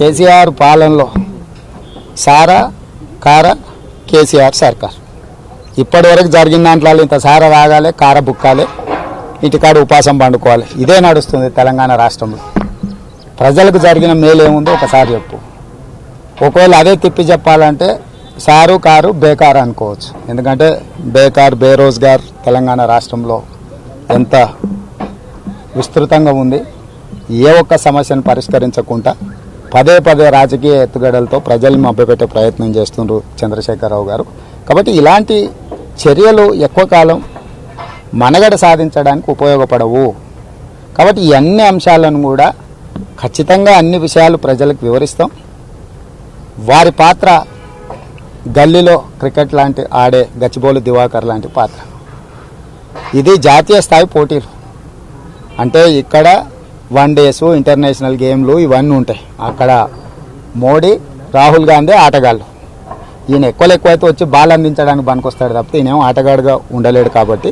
కేసీఆర్ పాలనలో సారా కార కేసీఆర్ సర్కార్. ఇప్పటి వరకు జరిగిన దాంట్లో ఇంత సార రాగాలే కార బుక్కాలి ఇంటికాడ ఉపాసం పండుకోవాలి. ఇదే నడుస్తుంది తెలంగాణ రాష్ట్రంలో. ప్రజలకు జరిగిన మేలు ఏముందో ఒకసారి చెప్పు. ఒకవేళ అదే తిప్పి చెప్పాలంటే సారు కారు బేకార్ అనుకోవచ్చు. ఎందుకంటే బేకార్ బేరోజ్గార్ తెలంగాణ రాష్ట్రంలో ఎంత విస్తృతంగా ఉంది. ఏ ఒక్క సమస్యను పరిష్కరించకుండా పదే పదే రాజకీయ ఎత్తుగడలతో ప్రజల్ని మభ్యపెట్టే ప్రయత్నం చేస్తుండ్రు చంద్రశేఖరరావు గారు. కాబట్టి ఇలాంటి చర్యలు ఎక్కువ కాలం మనగడ సాధించడానికి ఉపయోగపడవు. కాబట్టి ఈ అన్ని అంశాలను కూడా ఖచ్చితంగా అన్ని విషయాలు ప్రజలకు వివరిస్తాం. వారి పాత్ర గల్లీలో క్రికెట్ లాంటి ఆడే గచ్చిబోలు దివాకర్ లాంటి పాత్ర. ఇది జాతీయ స్థాయి పోటీలు. అంటే ఇక్కడ వన్ డేస్ ఇంటర్నేషనల్ గేమ్లు ఇవన్నీ ఉంటాయి అక్కడ మోడీ రాహుల్ గాంధీ ఆటగాళ్ళు ఈయన ఎక్కువ ఎక్కువైతే వచ్చి బాల్ అందించడానికి పనికొస్తాడు తప్పితే ఈయనేమో ఆటగాడుగా ఉండలేడు కాబట్టి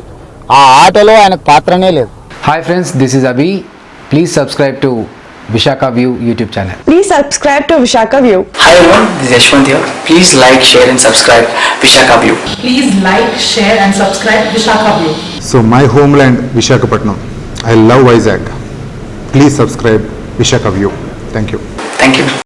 ఆ ఆటలో ఆయనకు పాత్రనే లేదు Hi friends, this is Avi. Please subscribe to Vishaka View YouTube channel. Please subscribe to Vishaka View. Hi everyone, this is Yashwant here. Please like, share and subscribe Vishaka View. Please like, share and subscribe Vishaka View. So my homeland Vishakhapatnam. I love Vizag. Please subscribe Vishaka View. Thank you. Thank you.